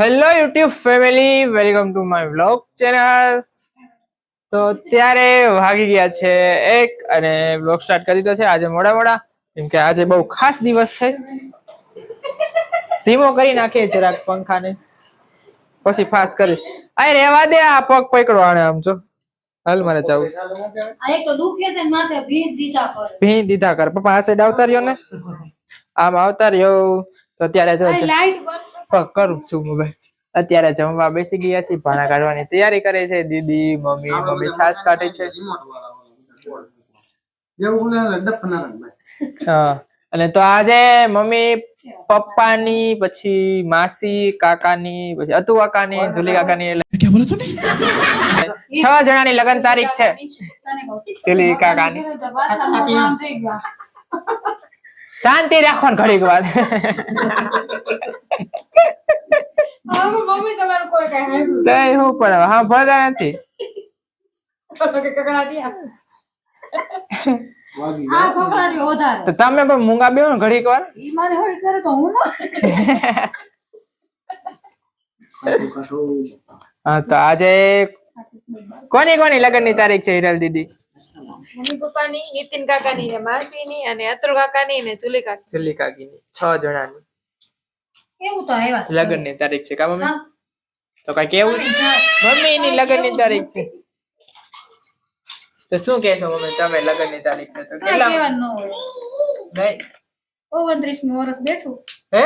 Hello YouTube family welcome to my vlog channel તો અત્યારે વાગી ગયા છે એક અને વ્લોગ સ્ટાર્ટ કરી દીધો છે. આજે મોડા મોડા. કેમ કે આજે બહુ ખાસ દિવસ છે. ધીમો કરી નાખે જરાક પંખાને. પછી ફાસ કરીશ. આ રેવા દે આ પગ પકડો આને આમ જો. હાલ મારે જવું ભી દીધા કર. પપ્પા આ સાઈડ આવતા રહ્યો ને? આમ આવતા રહ્યો. તો અત્યારે જો છે. કરું છું મોબાઈલ અત્યારે જમવા બેસી ગયા છીએ ભાણા કાઢવાની તૈયારી કરે છે દીદી મમ્મી મમ્મી છાસ કાઢે છે હા અને તો આજે મમ્મી પપ્પાની પછી માસી કાકાની પછી અતુ કાકાની જુલી કાકાની છ જણાની લગ્ન તારીખ છે પેલી કાકાની. શાંતિ રાખો ને ઘડીક વાર. મમ્મી તમારું કોઈ કઈ હાંભળ્યું તો શું પણ હા ભરતા નથી. તમે પણ મૂંગા બેહો ને ઘડીક વાર. ઈ મારે હળી કરે તો હું હા તો આજે કોની કોની લગ્નની તારીખ છે હિરલ દીદી? મમ્મી પપ્પાની નીતિન કાકાની ને માસીની અને અતુલ કાકાની ને ચુલી કાકી ચુલી કાકીની છ જણાની. એવું તો આવ્યા લગ્નની તારીખ છે કા મમ્મી? તો કઈ કેવું મમ્મી ની લગ્નની તારીખ છે. તો શું કહેશો મમ્મી તમે લગ્નની તારીખ છે તો કેટલા કહેવાનું ન હોય. નહીં. ઓગણત્રીસમી વર્ષ બેઠું. હે?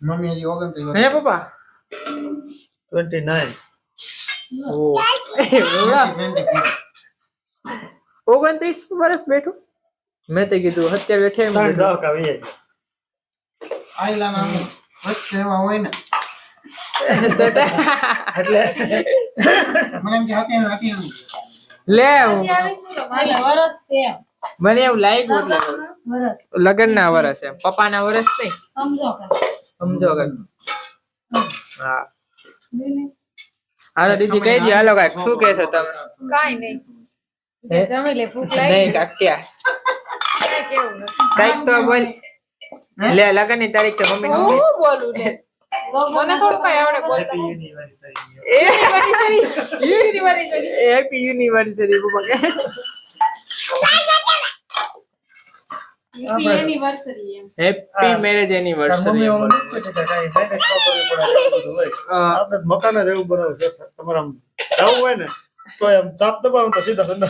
મમ્મી હજી ઓગણત્રીસ હે પપ્પા? Twenty nine. ઓ ઓગણત્રીસ વર્ષ બેઠું. મેં તે કીધું હત્યા બેઠે એમ કીધું. આયલા ના વચ્ચે એવા હોય ને. એટલે મને એમ કે હાથી હાથી લે વરસ એમ. મને એવું લાગ્યું એટલે વર્ષ લગ્ન ના વરસ એમ. પપ્પા ના વર્ષ નહીં. સમજો કે. સમજો હા. હા દીદી કહી દે હાલો કાંઈક શું કહેશો તમે? કાંઈ નહીં? જમી લે ભૂખ લાગી. નહીં કાક્યા. કાંઈ કેવું કાંઈક તો બોલ. લે લગનની તારીખ છે મમ્મી હું બોલું લે? મને થોડું કઈ આવડે બોલતા હેપી કહે. એનિવર્સરી હેપી મેરેજ એનિવર્સરી મકાન જ એવું બનાવ્યું છે તમારે આમ જવું હોય ને તો એમ ચાપ દબાવો તો સીધા અંદર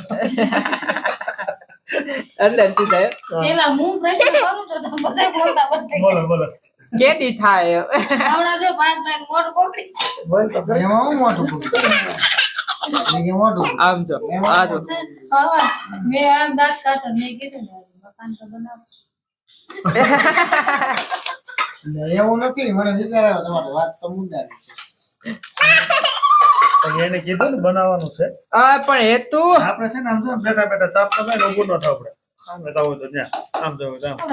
અંદર સીધા. પેલા હું પ્રશ્ન કરું તો તમે બધા બોલતા બંધ બોલો બોલો કેદી થાય હમણાં જો પાંચ પાંચ મોઢું પકડી બોલ તો. એમાં હું મોટું કે મોટું આમ જો આ જો હા મેં આમ દાંત કાઢો મેં કીધું ને મકાન તો બનાવો એવું નથી મને વિચાર આવ્યો તમારો વાત તો પણ એને કીધું ને બનાવવાનું છે. આ પણ એ તો આપણે છે ને આમ જો બેઠા બેઠા ચાપ ને ઊભું ન થવું આપણે. આમ જવું તો ત્યાં આમ જવું આમ. તો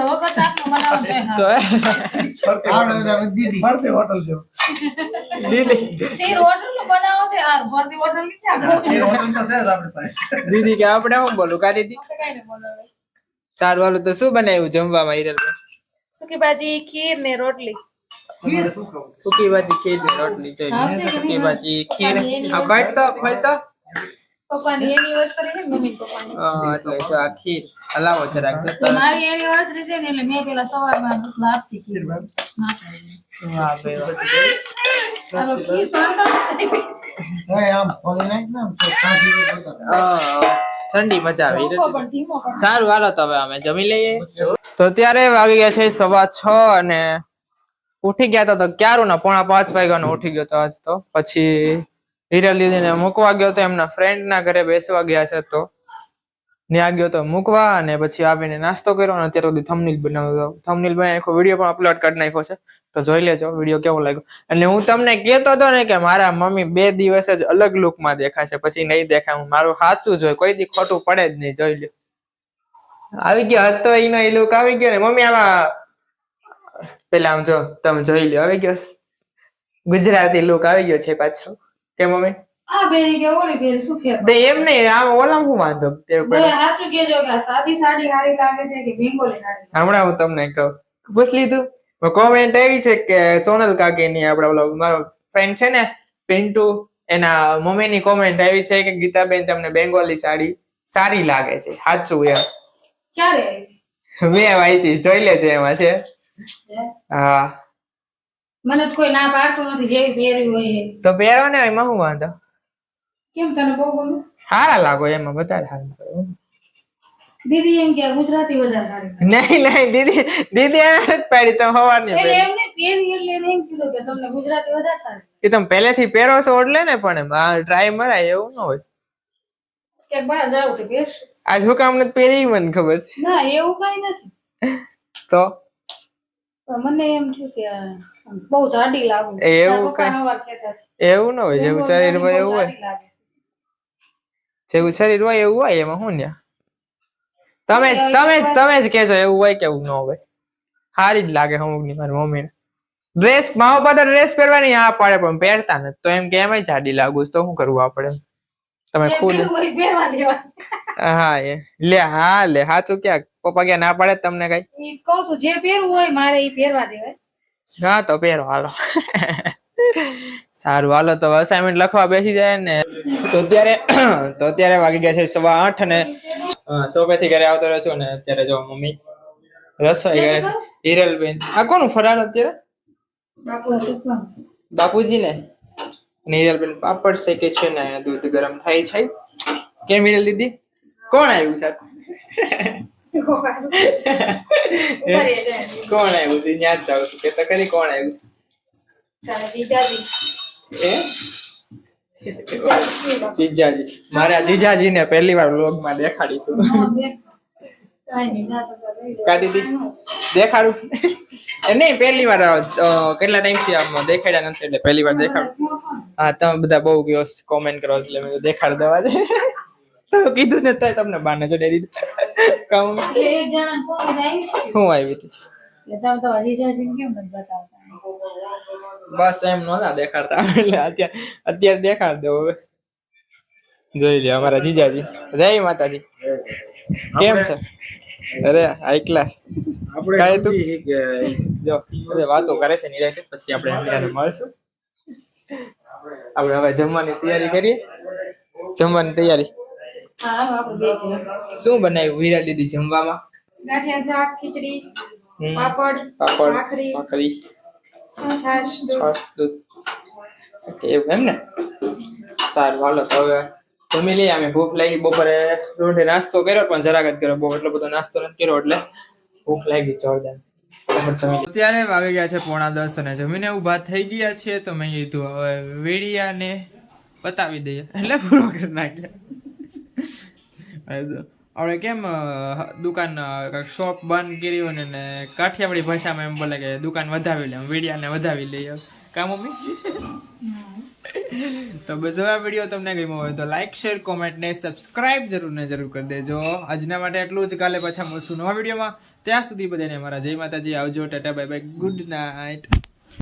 ફરતી હોટલ. બધા દીદી હોટલ જેવું. દીદી. બનાવો તે હાર ફરતી હોટલ લીધી આપણે હોટલ તો છે જ આપણી પાસે. દીદી કે આપણે શું બોલું? કા દીદી કઈ બોલો સારું હાલું તો શું બનાવ્યું જમવામાં હિરલ સુકી ભાજી ખીર ને રોટલી. સુકી ભાજી ખીર ને રોટલી જોઈ લો. સુકી ભાજી. ખીર. આ બટ તો ખોલ તો પપ્પાની એનિવર્સરી છે મમ્મી પપ્પાની? હા, એટલે જો આ ખીર હલાવો જરાક. તો તો મારી એનિવર્સરી છે ને એટલે મેં પેલા સવારમાં લાપસી કીધી હા ભાઈ વાહ. હાલો ખીર તો અંદર થઈ ગઈ. એ આમ ખોલી નાખ ને તો કાઢી દે ઠંડી મજા આવી ભૂકો પણ ધીમો કર. સારું હાલો તો હવે અમે જમી લઈએ. તો ત્યારે વાગી ગયા છે સવા છ અને ઉઠી ગયા હતા તો ક્યારું ના પોણા પાંચ વાગ્યાનો ઉઠી ગયો આજ તો. પછી હિરલ દીદીને મૂકવા ગયો તો એમના ફ્રેન્ડ ના ઘરે બેસવા ગયા છે તો. ત્યાં ગયો તો મૂકવા અને પછી આવીને નાસ્તો કર્યો અને અત્યારે સુધી થમનીલ બનાવ્યો થમનીલ બનાવી આખો વીડિયો પણ અપલોડ કરી નાખ્યો છે. તો જોઈ લેજો વીડિયો કેવો લાગ્યો. અને હું તમને કહેતો હતો ને કે મારા મમ્મી બે દિવસ જ અલગ લુકમાં દેખાશે પછી નહીં દેખાય. હું મારું સાચું જોઈ કોઈ દી ખોટું પડે જ નહીં, જોઈ લે આવી ગયો હતો એનો એ લુક આવી ગયો ને, મમ્મી, આમાં પેલા આમ જો તમે જોઈ લ્યો આવી ગયો ગુજરાતી લુક આવી ગયો છે પાછો. કે મમ્મી? આ પહેરી કે ઓલી પહેરી શું કે તો એમ નહીં આમ ઓલા હું વાંધો? તે બે સાચું કેજો કે આ સાદી સાડી સારી લાગે છે કે બેંગોલી સાડી? હમણાં હું તમને કહું પૂછ લીધું. કોમેન્ટ આવી છે કે સોનલ કાકીની આપડે ઓલો મારો ફ્રેન્ડ છે ને પિન્ટુ એના મમ્મીની કોમેન્ટ આવી છે કે ગીતાબેન તમને બેંગોલી સાડી સારી લાગે છે. સાચું એમ. ક્યારે? મેં વાંચી જોઈ છે એમાં છે. હે? હા મને તો કોઈ ના પાડતું નથી જેવી પહેરી હોય તો પહેરો ને એમાં શું વાંધો? કેમ તને બહુ ગમે? સારા લાગો એમાં વધારે સારું. દીદી એમ કે ગુજરાતી વધારે સારી નહીં નહીં દીદી દીદી એને નથી પાડી તમે સવારની એટલે પહેરી. એમને પહેરી એટલે એમ કીધું કે તમને ગુજરાતી વધારે સારી એ તમે પહેલેથી પહેરો છો એટલે ને પણ ટ્રાય મરાય એવું ન હોય. કે બહાર જાવ તો પહેરશું. આજ હું કામ નથી પહેરી મને ખબર છે? ના એવું કઈ નથી. તો? મને એમ થયું કે બહુ જાડી લાગુ. એવું એવું ન હોય જેવું શરીર હોય એવું હોય. જેવું શરીર હોય એવું હોય એમાં શું ને તમે તમે તમે જ કહેજો એવું હોય કે એવું ન હોય. સારી જ લાગે અમુકની મારી મમ્મી ડ્રેસ મારા પપ્પા ડ્રેસ પહેરવાની આ પાડે પણ પહેરતા નથી. તો એમ કે એમાંય જાડી લાગુ તો શું કરવું આપણે તમે ખુદ. હા એ. લે હા લે સાચું ક્યાં પપ્પા કે ના પાડે તમને કઈ? કહું છું જે પહેરવું હોય મારે એ પહેરવા દેવાય. હા તો પહેરો હાલો. સારું હાલો તો અસાઇનમેન્ટ લખવા બેસી જાય ને. તો અત્યારે તો અત્યારે વાગી ગયા છે સવા આઠ અને સોપેથી ઘરે આવતો રહ્યો છું ને અત્યારે જો મમ્મી રસોઈ કરે છે. હિરલબેન. આ કોનું ફરાળ અત્યારે? બાપુજી ને અને હિરલબેન પાપડ શેકે છે ને દૂધ ગરમ થાય છે. કેમ હિરલ દીદી? કોણ આવ્યું સાહેબ. કોણ? આવ્યું છે? જ જાઉં છું. કે તો કરી કોણ આવ્યું છે? જીજાજી. એ જીજાજી. મારા જીજાજી ને પહેલી વારમાં દેખાડીશું. નો દેખ. કાંઈ નહીં, જા તો તાર લઈ લે. કા દીદી દેખાડું. નહીં પહેલી વાર કેટલા ટાઈમથી આમ દેખાડ્યા નથી એટલે પહેલી વાર દેખાડું. હા તમે બધા બહુ ગયો કોમેન્ટ કરો એટલે મેં દેખાડ દેવા દે. તમે કીધું ને તમને બાને ચડે દીધું. કામ એટલે એક જણા કોણ આવી છે? શું આવી હતી? એટલે તમે તમારા જીજાજીને કેમ નથી બતાવતા? બસ એમ નહોતા દેખાડતા. એટલે અત્યારે અત્યારે દેખાડ દો હવે. જોઈ લે અમારા જીજાજી. જય માતાજી. કેમ છે? અરે હાઈ ક્લાસ કાંઈ તું? જો હવે વાતો કરે છે નિરાંતે પછી આપણે એમને મળશું. આપણે હવે જમવાની તૈયારી કરીએ. જમવાની તૈયારી. હા આપણે બે જણ. શું બનાવ્યું? વીરા દીદી જમવામાં? ગાંઠિયા શાક ખીચડી પાપડ પાપડ ભાખરી. ભાખરી. છાશ દૂધ. એવું એમ ને સારું હાલો તો હવે જમી લઈએ. અમે ભૂખ લાગી. બપોરે રોંઢે નાસ્તો કર્યો પણ જરાક જ કર્યો. બહુ એટલો બધો નાસ્તો નથી કર્યો એટલે ભૂખ લાગી જોરદાર. અત્યારે વાગી ગયા છે પોણા દસ અને જમીને ઊભા થઈ ગયા છે તો મેં કીધું હવે વેડિયાને પતાવી દઈએ. એટલે પૂરો કરી નાખ્યા. આપણે કેમ દુકાન શોપ બંધ કરી હોય ને કાઠિયાવાડી ભાષામાં એમ બોલે કે દુકાન વધાવી લે વીડિયાને વધાવી લઈએ કામ મમ્મી? તો બસ હવે વીડિયો તમને ગમ્યો હોય તો લાઈક શેર કોમેન્ટ ને સબસ્ક્રાઇબ જરૂર ને જરૂર કરી દેજો. આજના માટે એટલું જ. કાલે પાછા મળશું નવા વિડીયોમાં ત્યાં સુધી બધાને મારા જય માતાજી. આવજો, tata bye bye good night